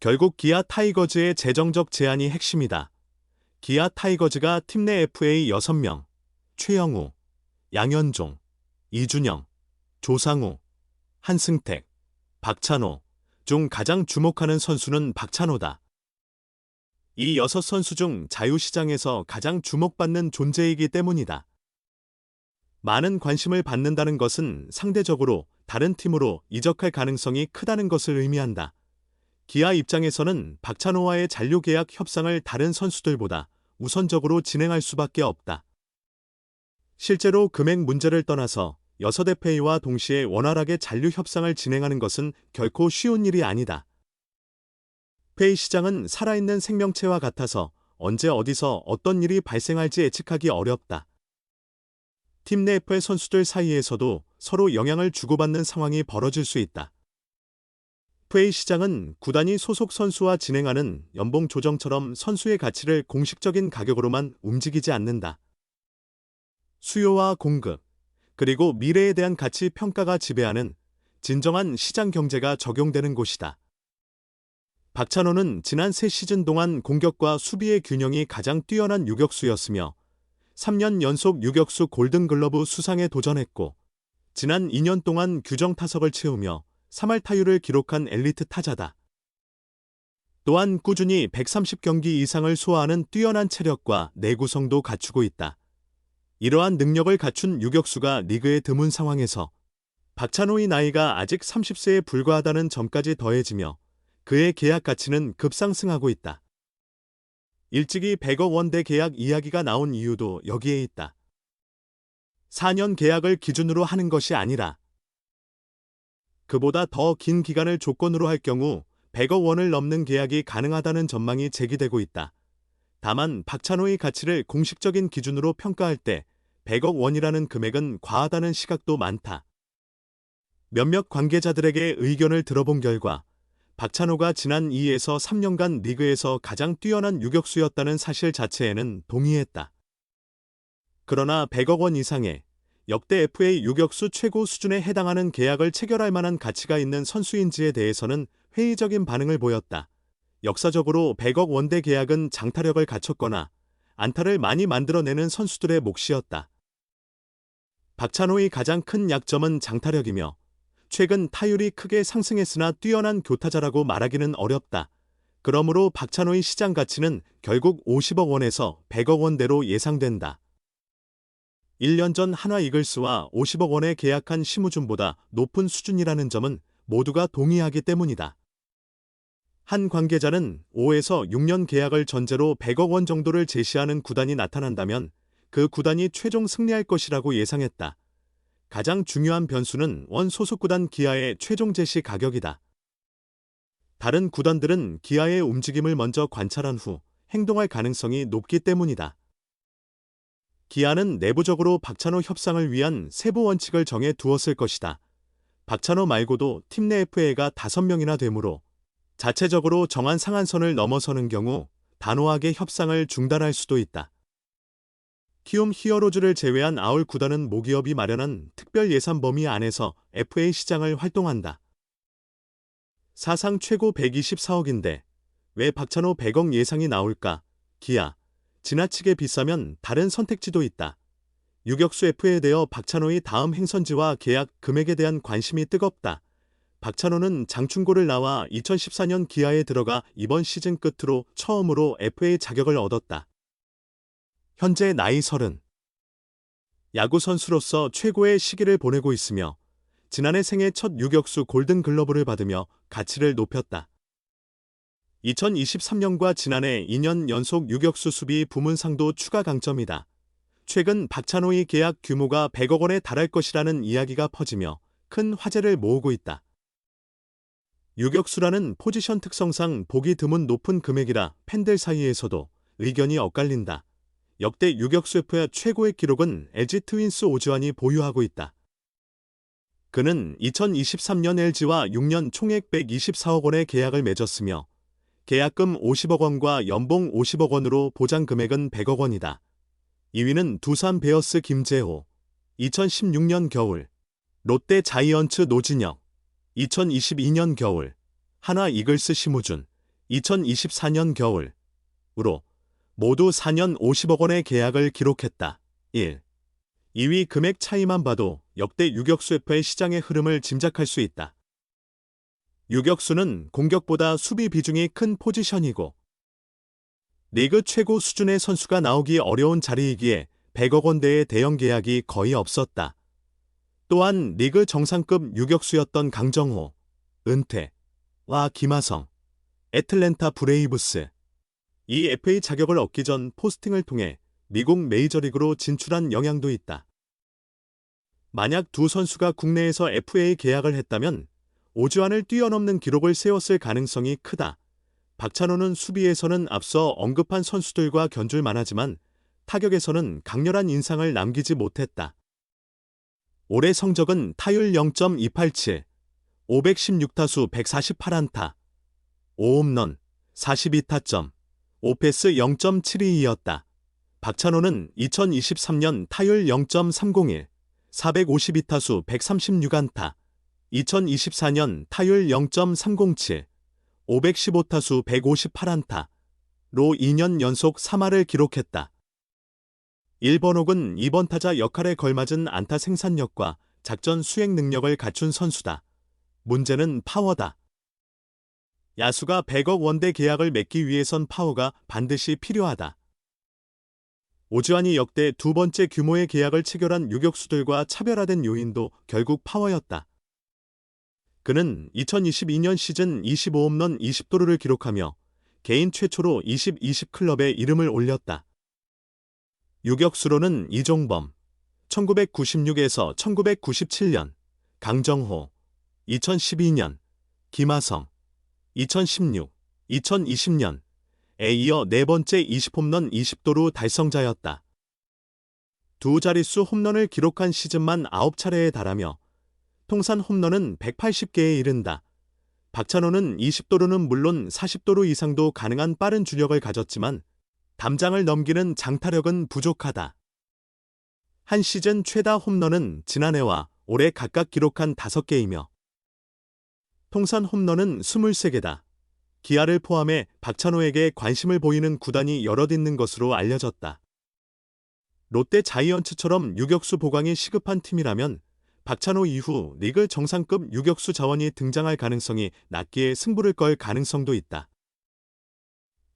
결국 기아 타이거즈의 재정적 제한이 핵심이다. 기아 타이거즈가 팀 내 FA 6명, 최영우, 양현종, 이준영, 조상우, 한승택, 박찬호 중 가장 주목하는 선수는 박찬호다. 이 여섯 선수 중 자유시장에서 가장 주목받는 존재이기 때문이다. 많은 관심을 받는다는 것은 상대적으로 다른 팀으로 이적할 가능성이 크다는 것을 의미한다. 기아 입장에서는 박찬호와의 잔류 계약 협상을 다른 선수들보다 우선적으로 진행할 수밖에 없다. 실제로 금액 문제를 떠나서 여섯 FA와 동시에 원활하게 잔류 협상을 진행하는 것은 결코 쉬운 일이 아니다. 페이 시장은 살아있는 생명체와 같아서 언제 어디서 어떤 일이 발생할지 예측하기 어렵다. 팀 내 FA 선수들 사이에서도 서로 영향을 주고받는 상황이 벌어질 수 있다. FA 시장은 구단이 소속 선수와 진행하는 연봉 조정처럼 선수의 가치를 공식적인 가격으로만 움직이지 않는다. 수요와 공급, 그리고 미래에 대한 가치 평가가 지배하는 진정한 시장 경제가 적용되는 곳이다. 박찬호는 지난 세 시즌 동안 공격과 수비의 균형이 가장 뛰어난 유격수였으며 3년 연속 유격수 골든글러브 수상에 도전했고 지난 2년 동안 규정 타석을 채우며 3할 타율을 기록한 엘리트 타자다. 또한 꾸준히 130경기 이상을 소화하는 뛰어난 체력과 내구성도 갖추고 있다. 이러한 능력을 갖춘 유격수가 리그에 드문 상황에서 박찬호의 나이가 아직 30세에 불과하다는 점까지 더해지며 그의 계약 가치는 급상승하고 있다. 일찍이 100억 원대 계약 이야기가 나온 이유도 여기에 있다. 4년 계약을 기준으로 하는 것이 아니라 그보다 더 긴 기간을 조건으로 할 경우 100억 원을 넘는 계약이 가능하다는 전망이 제기되고 있다. 다만 박찬호의 가치를 공식적인 기준으로 평가할 때 100억 원이라는 금액은 과하다는 시각도 많다. 몇몇 관계자들에게 의견을 들어본 결과 박찬호가 지난 2에서 3년간 리그에서 가장 뛰어난 유격수였다는 사실 자체에는 동의했다. 그러나 100억 원 이상의 역대 FA 유격수 최고 수준에 해당하는 계약을 체결할 만한 가치가 있는 선수인지에 대해서는 회의적인 반응을 보였다. 역사적으로 100억 원대 계약은 장타력을 갖췄거나 안타를 많이 만들어내는 선수들의 몫이었다. 박찬호의 가장 큰 약점은 장타력이며 최근 타율이 크게 상승했으나 뛰어난 교타자라고 말하기는 어렵다. 그러므로 박찬호의 시장 가치는 결국 50억 원에서 100억 원대로 예상된다. 1년 전 한화 이글스와 50억 원에 계약한 심우준보다 높은 수준이라는 점은 모두가 동의하기 때문이다. 한 관계자는 5에서 6년 계약을 전제로 100억 원 정도를 제시하는 구단이 나타난다면 그 구단이 최종 승리할 것이라고 예상했다. 가장 중요한 변수는 원 소속 구단 기아의 최종 제시 가격이다. 다른 구단들은 기아의 움직임을 먼저 관찰한 후 행동할 가능성이 높기 때문이다. 기아는 내부적으로 박찬호 협상을 위한 세부 원칙을 정해 두었을 것이다. 박찬호 말고도 팀 내 FA가 5명이나 되므로 자체적으로 정한 상한선을 넘어서는 경우 단호하게 협상을 중단할 수도 있다. 키움 히어로즈를 제외한 아울 구단은 모기업이 마련한 특별 예산 범위 안에서 FA 시장을 활동한다. 사상 최고 124억인데 왜 박찬호 100억 예상이 나올까? 기아. 지나치게 비싸면 다른 선택지도 있다. 유격수 FA에 대해 박찬호의 다음 행선지와 계약 금액에 대한 관심이 뜨겁다. 박찬호는 장충고를 나와 2014년 기아에 들어가 이번 시즌 끝으로 처음으로 FA 자격을 얻었다. 현재 나이 30. 야구 선수로서 최고의 시기를 보내고 있으며 지난해 생애 첫 유격수 골든 글러브를 받으며 가치를 높였다. 2023년과 지난해 2년 연속 유격수 수비 부문상도 추가 강점이다. 최근 박찬호의 계약 규모가 100억 원에 달할 것이라는 이야기가 퍼지며 큰 화제를 모으고 있다. 유격수라는 포지션 특성상 보기 드문 높은 금액이라 팬들 사이에서도 의견이 엇갈린다. 역대 유격수 F의 최고의 기록은 LG 트윈스 오즈환이 보유하고 있다. 그는 2023년 LG와 6년 총액 124억 원의 계약을 맺었으며 계약금 50억 원과 연봉 50억 원으로 보장 금액은 100억 원이다. 2위는 두산 베어스 김재호 2016년 겨울 롯데 자이언츠 노진혁 2022년 겨울 한화 이글스 심우준 2024년 겨울으로 모두 4년 50억 원의 계약을 기록했다. 1. 2위 금액 차이만 봐도 역대 유격수 FA 시장의 흐름을 짐작할 수 있다. 유격수는 공격보다 수비 비중이 큰 포지션이고 리그 최고 수준의 선수가 나오기 어려운 자리이기에 100억 원대의 대형 계약이 거의 없었다. 또한 리그 정상급 유격수였던 강정호, 은퇴와 김하성, 애틀랜타 브레이브스 이 FA 자격을 얻기 전 포스팅을 통해 미국 메이저리그로 진출한 영향도 있다. 만약 두 선수가 국내에서 FA 계약을 했다면 오주환을 뛰어넘는 기록을 세웠을 가능성이 크다. 박찬호는 수비에서는 앞서 언급한 선수들과 견줄 만 하지만 타격에서는 강렬한 인상을 남기지 못했다. 올해 성적은 타율 0.287, 516타수 148안타, 5홈런, 42타점, 5패스 0.72이었다. 박찬호는 2023년 타율 0.301, 452타수 136안타, 2024년 타율 0.307, 515타수 158안타, 로 2년 연속 3할을 기록했다. 1번 혹은 2번 타자 역할에 걸맞은 안타 생산력과 작전 수행 능력을 갖춘 선수다. 문제는 파워다. 야수가 100억 원대 계약을 맺기 위해선 파워가 반드시 필요하다. 오주환이 역대 두 번째 규모의 계약을 체결한 유격수들과 차별화된 요인도 결국 파워였다. 그는 2022년 시즌 25홈런 20도루를 기록하며 개인 최초로 20-20 클럽에 이름을 올렸다. 유격수로는 이종범, 1996에서 1997년, 강정호, 2012년, 김하성, 2016, 2020년, 에 이어 네 번째 20홈런 20도루 달성자였다. 두 자릿수 홈런을 기록한 시즌만 9차례에 달하며 통산 홈런은 180개에 이른다. 박찬호는 20도루는 물론 40도루 이상도 가능한 빠른 주력을 가졌지만 담장을 넘기는 장타력은 부족하다. 한 시즌 최다 홈런은 지난해와 올해 각각 기록한 5개이며 통산 홈런은 23개다. 기아를 포함해 박찬호에게 관심을 보이는 구단이 여럿 있는 것으로 알려졌다. 롯데 자이언츠처럼 유격수 보강이 시급한 팀이라면 박찬호 이후 리그 정상급 유격수 자원이 등장할 가능성이 낮기에 승부를 걸 가능성도 있다.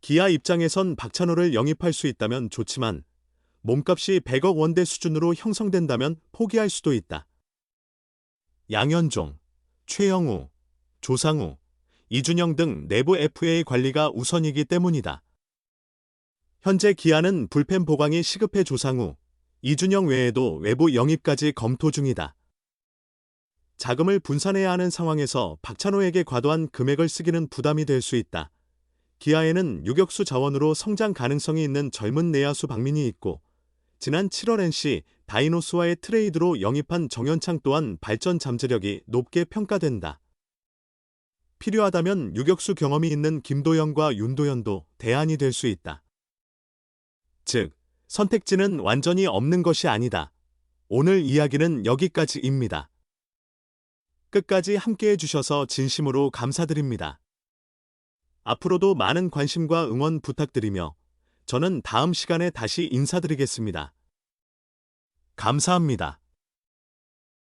기아 입장에선 박찬호를 영입할 수 있다면 좋지만 몸값이 100억 원대 수준으로 형성된다면 포기할 수도 있다. 양현종, 최영우, 조상우, 이준영 등 내부 FA 관리가 우선이기 때문이다. 현재 기아는 불펜 보강이 시급해 조상우, 이준영 외에도 외부 영입까지 검토 중이다. 자금을 분산해야 하는 상황에서 박찬호에게 과도한 금액을 쓰기는 부담이 될 수 있다. 기아에는 유격수 자원으로 성장 가능성이 있는 젊은 내야수 박민이 있고 지난 7월 NC 다이노스와의 트레이드로 영입한 정현창 또한 발전 잠재력이 높게 평가된다. 필요하다면 유격수 경험이 있는 김도영과 윤도현도 대안이 될 수 있다. 즉, 선택지는 완전히 없는 것이 아니다. 오늘 이야기는 여기까지입니다. 끝까지 함께 해 주셔서 진심으로 감사드립니다. 앞으로도 많은 관심과 응원 부탁드리며 저는 다음 시간에 다시 인사드리겠습니다. 감사합니다.